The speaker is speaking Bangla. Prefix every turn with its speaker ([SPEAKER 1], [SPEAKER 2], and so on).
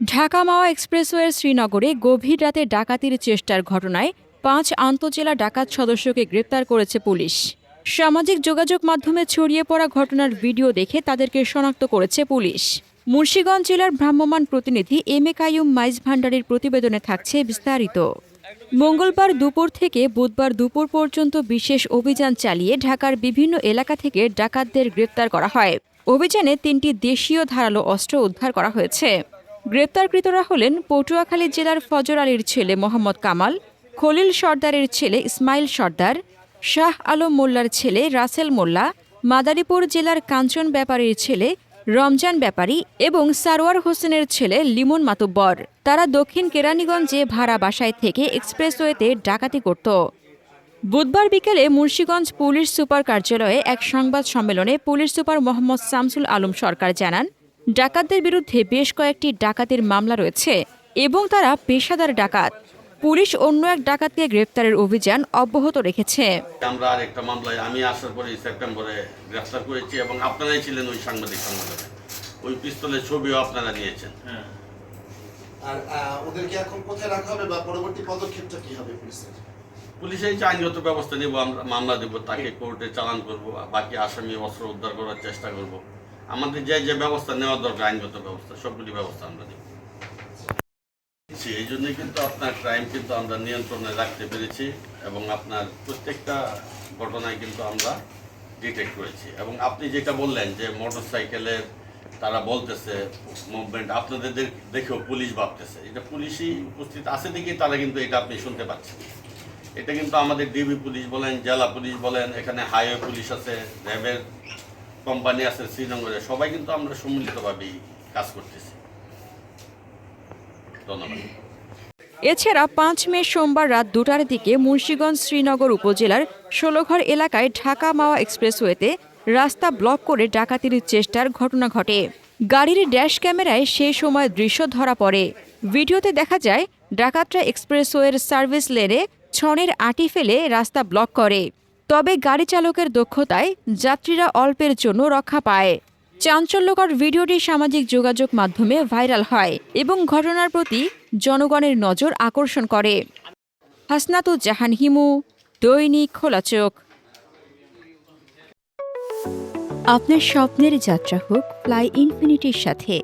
[SPEAKER 1] ঢাকা মাওয়া এক্সপ্রেসওয়ের শ্রীনগরে গভীর রাতে ডাকাতির চেষ্টার ঘটনায় পাঁচ আন্তজেলা ডাকাত সদস্যকে গ্রেপ্তার করেছে পুলিশ। সামাজিক যোগাযোগ মাধ্যমে ছড়িয়ে পড়া ঘটনার ভিডিও দেখে তাদেরকে শনাক্ত করেছে পুলিশ। মুন্সিগঞ্জ জেলার ভ্রাম্যমাণ প্রতিনিধি এম এ কাইয়ুম মাইজ ভান্ডারের প্রতিবেদনে থাকছে বিস্তারিত। মঙ্গলবার দুপুর থেকে বুধবার দুপুর পর্যন্ত বিশেষ অভিযান চালিয়ে ঢাকার বিভিন্ন এলাকা থেকে ডাকাতদের গ্রেপ্তার করা হয়। অভিযানে তিনটি দেশীয় ধারালো অস্ত্র উদ্ধার করা হয়েছে। গ্রেপ্তারকৃতরা হলেন পটুয়াখালী জেলার ফজর আলীর ছেলে মোহাম্মদ কামাল, খলিল সর্দারের ছেলে ইসমাইল সর্দার, শাহ আলম মোল্লার ছেলে রাসেল মোল্লা, মাদারীপুর জেলার কাঞ্চন ব্যাপারীর ছেলে রমজান ব্যাপারী এবং সারোয়ার হোসেনের ছেলে লিমন মাতুব্বর। তারা দক্ষিণ কেরানীগঞ্জে ভাড়া বাসায় থেকে এক্সপ্রেসওয়েতে ডাকাতি করত। বুধবার বিকেলে মুন্সীগঞ্জ পুলিশ সুপার কার্যালয়ে এক সংবাদ সম্মেলনে পুলিশ সুপার মোহাম্মদ শামসুল আলম সরকার জানান ডাকাতদের বিরুদ্ধে বেশ কয়েকটি ডাকাতির মামলা রয়েছে এবং তারা পেশাদার ডাকাত। পুলিশ অন্য এক ডাকাতকে গ্রেপ্তারের অভিযান অব্যাহত রেখেছে।
[SPEAKER 2] আমরা আর একটা মামলায় আমি আসার পরে সেপ্টেম্বরে গ্রেফতার করেছি এবং আপনারাই ছিলেন ওই সাংবাদিক সম্মেলনে। ওই পিস্তলের ছবিও আপনারা নিয়েছেন।
[SPEAKER 3] আর ওদেরকে এখন কোথায় রাখা হবে বা পরবর্তী পদক্ষেপটা কি হবে পুলিশের?
[SPEAKER 2] পুলিশ এই আইনগত ব্যবস্থা নেব আমরা মামলা দেব তাকে কোর্টে চালান করব বাকি আসামি অস্ত্র উদ্ধার করার চেষ্টা করব। আমাদের যে যে ব্যবস্থা নেওয়া দরকার আইনগত ব্যবস্থা সবগুলি ব্যবস্থা আমরা জি, এই জন্যই কিন্তু আপনার ক্রাইম কিন্তু আমরা নিয়ন্ত্রণে রাখতে পেরেছি এবং আপনার প্রত্যেকটা ঘটনায় কিন্তু আমরা ডিটেক্ট করেছি। এবং আপনি যেটা বললেন যে মোটর সাইকেলের তারা বলতেছে মুভমেন্ট আপনাদের দেখেও পুলিশ ভাবতেছে। এটা পুলিশই উপস্থিত আছে দেখি তারা কিন্তু এটা আপনি শুনতে পাচ্ছেন। এটা কিন্তু আমাদের ডিবি পুলিশ বলেন জেলা পুলিশ বলেন এখানে হাইওয়ে পুলিশ আছে র্যাবের কোম্পানি আছে শ্রীনগরে, সবাই কিন্তু আমরা সম্মিলিতভাবেই কাজ করতেছি। ধন্যবাদ।
[SPEAKER 1] এছাড়া পাঁচ মে সোমবার রাত দুটার দিকে মুন্সীগঞ্জ শ্রীনগর উপজেলার ষোলঘর এলাকায় ঢাকা মাওয়া এক্সপ্রেসওয়েতে রাস্তা ব্লক করে ডাকাতির চেষ্টার ঘটনা ঘটে। গাড়ির ড্যাশ ক্যামেরায় সেই সময় দৃশ্য ধরা পড়ে। ভিডিওতে দেখা যায়, ডাকাতরা এক্সপ্রেসওয়ের সার্ভিস লেনে ছনের আটি ফেলে রাস্তা ব্লক করে। তবে গাড়ি চালকের দক্ষতায় যাত্রীরা অল্পের জন্য রক্ষা পায়। চাঞ্চল্যকর ভিডিওটি সামাজিক যোগাযোগ মাধ্যমে ভাইরাল হয় এবং ঘটনার প্রতি জনগণের নজর আকর্ষণ করে। হাসনাতুজ্জাহান হিমু, দৈনিক খোলা চোখ। আপনার স্বপ্নের যাত্রা হোক, ফ্লাই ইনফিনিটির সাথে।